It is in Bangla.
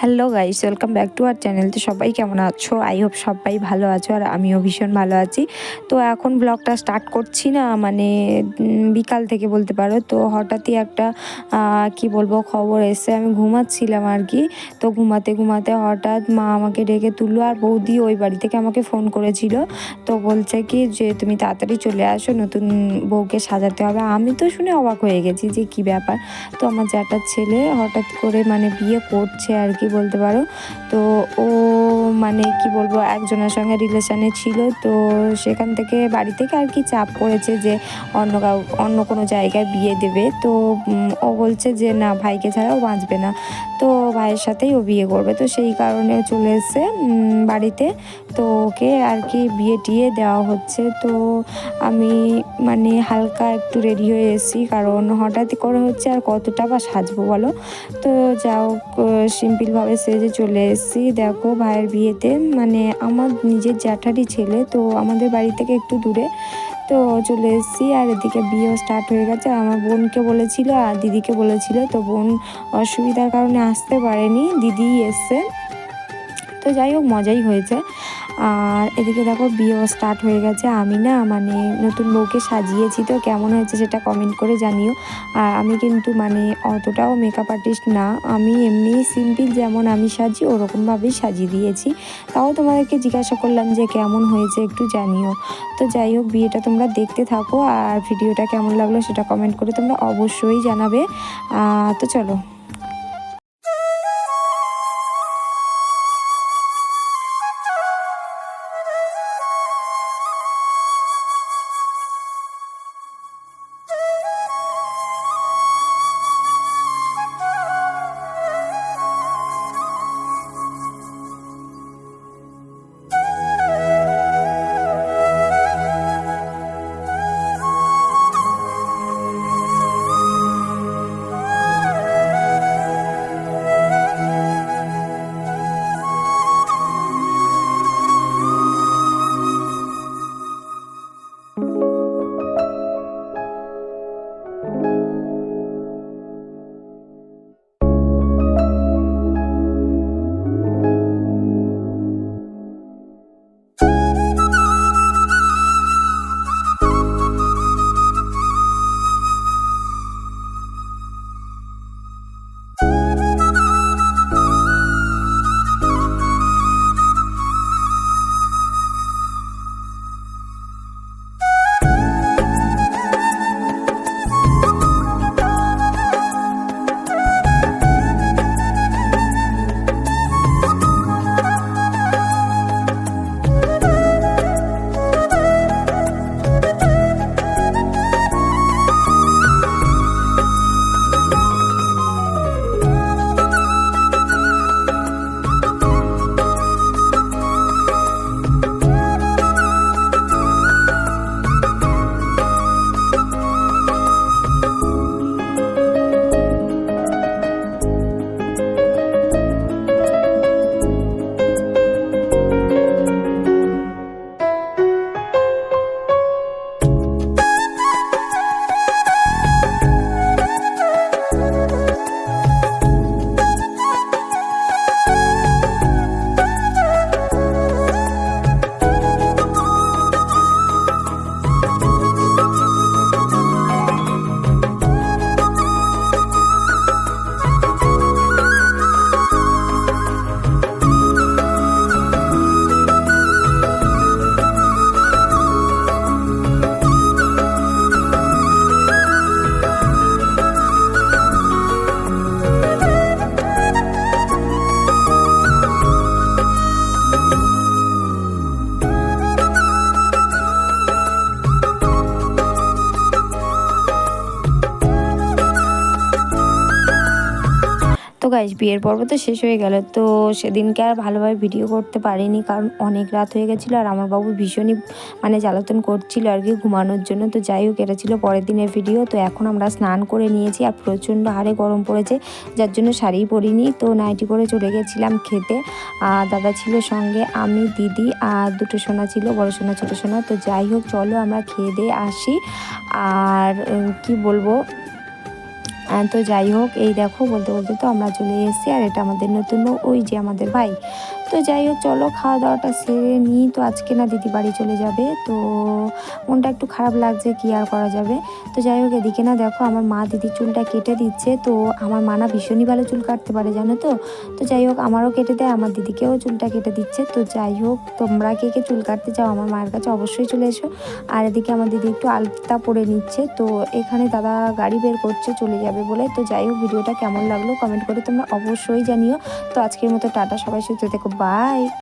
Hello guys, welcome back to our channel. তো সবাই কেমন আছো? আই হোপ সবাই ভালো আছো আর আমিও ভীষণ ভালো আছি। তো এখন ব্লগটা স্টার্ট করছি না মানে বিকাল থেকে বলতে পারো। তো হঠাৎই একটা কি বলব, খবর এসে আমি ঘুমাচ্ছিলাম আর কি। তো ঘুমাতে ঘুমাতে হঠাৎ মা আমাকে ডেকে তুললো আর বৌদি ওই বাড়ি থেকে আমাকে ফোন করেছিল। তো বলছে কি যে, তুমি তাড়াতাড়ি চলে আসো, নতুন বউকে সাজাতে হবে। আমি তো শুনে অবাক হয়ে গেছি যে কি ব্যাপার। তো আমার জ্যাঠার ছেলে হঠাৎ করে মানে বিয়ে করছে আর কি। বলতে পারো। তো ও মানে কি বলব, একজনের সঙ্গে রিলেশানে ছিল। তো সেখান থেকে বাড়ি থেকে আর কি চাপ পড়েছে যে অন্য কাউ, অন্য কোনো জায়গায় বিয়ে দেবে। তো ও বলছে যে না, ভাইকে ছাড়া ও বাঁচবে না। তো ভাইয়ের সাথেই ও বিয়ে করবে। তো সেই কারণে চলে এসছে বাড়িতে। তো ওকে আর কি বিয়ে টিয়ে দেওয়া হচ্ছে। তো আমি মানে হালকা একটু রেডি হয়ে এসেছি, কারণ হঠাৎ করে হচ্ছে আর কতটা বা সাজবো বলো? তো যাও সিম্পলভাবে সেজে চলে এসেছি। দেখো, ভাইয়ের বিয়েতে। মানে আমার নিজের জ্যাঠারই ছেলে, তো আমাদের বাড়ি থেকে একটু দূরে। তো চলে এসেছি আর এদিকে বিয়েও স্টার্ট হয়ে গেছে। আমার বোনকে বলেছিল, আর দিদিকে বলেছিল। তো বোন অসুবিধার কারণে আসতে পারেনি। দিদি এসছে। তো যাই হোক, মজাই হয়েছে। আর এদিকে দেখো, বিয়েও স্টার্ট হয়ে গেছে। আমি না মানে নতুন বউকে সাজিয়েছি তো, কেমন হয়েছে সেটা কমেন্ট করে জানিও। আর আমি কিন্তু মানে অতটাও মেকআপ আর্টিস্ট না। আমি এমনি সিম্পল যেমন আমি সাজি, ওরকমভাবেই সাজিয়ে দিয়েছি। তাও তোমাদেরকে জিজ্ঞাসা করলাম যে, কেমন হয়েছে একটু জানিও। তো যাই হোক, বিয়েটা তোমরা দেখতে থাকো। আর ভিডিওটা কেমন লাগল সেটা কমেন্ট করে তোমরা অবশ্যই জানাবে। তো চলো। গাইজ বিয়ের পর্ব তো শেষ হয়ে গেল, তো সেদিনকে আর ভালোভাবে ভিডিও করতে পারিনি, কারণ অনেক রাত হয়ে গেছিল আর আমার বাবু ভীষণই মানে জ্বালাতন করছিল আর কি ঘুমানোর জন্য, তো যাই হোক, এটা ছিল পরের দিনের ভিডিও তো এখন আমরা স্নান করে নিয়েছি আর প্রচণ্ড হারে গরম পড়েছে, যার জন্য শাড়ি পরিনি, তো নাইটি পরে চলে গেছিলাম খেতে, আর দাদা ছিল সঙ্গে, আমি, দিদি আর দুটো সোনা ছিল, বড় সোনা, ছোটো সোনা, তো যাই হোক, চলো আমরা খেয়ে দিয়ে আসি, আর কি বলব তো যাই হোক, এই দেখো বলতে বলতে তো আমরা চলে এসেছি, আর এটা আমাদের নতুন ওই যে আমাদের ভাই। তো যাই হোক, চলো খাওয়া দাওয়াটা সেরে নিই। তো আজকে না দিদি বাড়ি চলে যাবে, তো মনটা একটু খারাপ লাগছে, কি আর করা যাবে? তো যাই হোক, এদিকে না দেখো আমার মা দিদি চুলটা কেটে দিচ্ছে, তো আমার মা না ভীষণই ভালো চুল কাটতে পারে, জানো তো? তো যাই হোক, আমারও কেটে দেয়, আমার দিদিকেও চুলটা কেটে দিচ্ছে। তো যাই হোক, তোমরা কে কে চুল কাটতে চাও আমার মায়ের কাছে অবশ্যই চলে এসো। আর এদিকে আমার দিদি একটু আলতা পরে নিচ্ছে, তো এখানে দাদা গাড়ি বের করছে, চলে যাবে বলে। তো যাই হোক, ভিডিওটা কেমন লাগল, কমেন্ট করে তোমরা অবশ্যই জানিও। তো আজকের মতো টাটা, সবাই সুস্থ থেকো Bye!